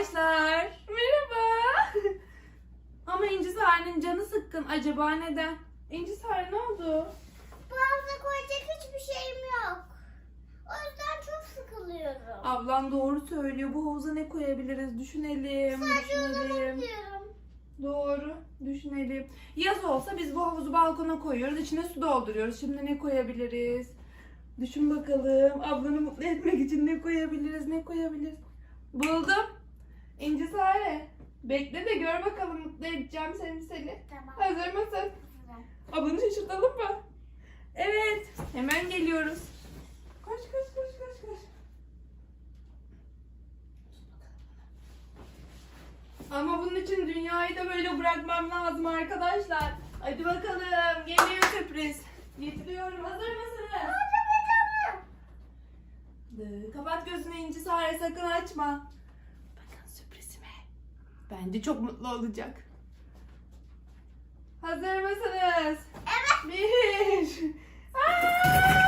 arkadaşlar. Merhaba. Ama İnci Sare'nin canı sıkkın. Acaba neden? İnci Sare ne oldu? Hafta koyacak hiçbir şeyim yok. O yüzden çok sıkılıyorum. Ablam doğru söylüyor. Bu havuza ne koyabiliriz? Düşünelim. Sadece düşünelim. Doğru. Düşünelim. Yaz olsa biz bu havuzu balkona koyuyoruz. içine su dolduruyoruz. Şimdi ne koyabiliriz? Düşün bakalım. Ablanı mutlu etmek için ne koyabiliriz? Ne koyabiliriz? Buldum. Bekle de gör bakalım mutlu edeceğim seni seni. Tamam. Hazır mısın? Ablanı şaşırtalım mı? Evet. Hemen geliyoruz. Koş koş koş koş koş. Ama bunun için dünyayı da böyle bırakmam lazım arkadaşlar. Hadi bakalım. Geliyor sürpriz. Getiriyorum. Hazır mısınız? Kapat gözünü İnci Sare sakın açma. Bence çok mutlu olacak. Hazır mısınız? Evet. Bir. Aa!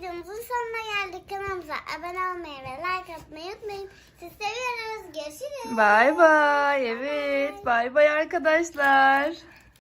Videomuzun sonuna geldik. Kanalımıza abone olmayı ve like atmayı unutmayın. Sizi seviyoruz. Görüşürüz. Bay bay. Evet. Bay bay arkadaşlar.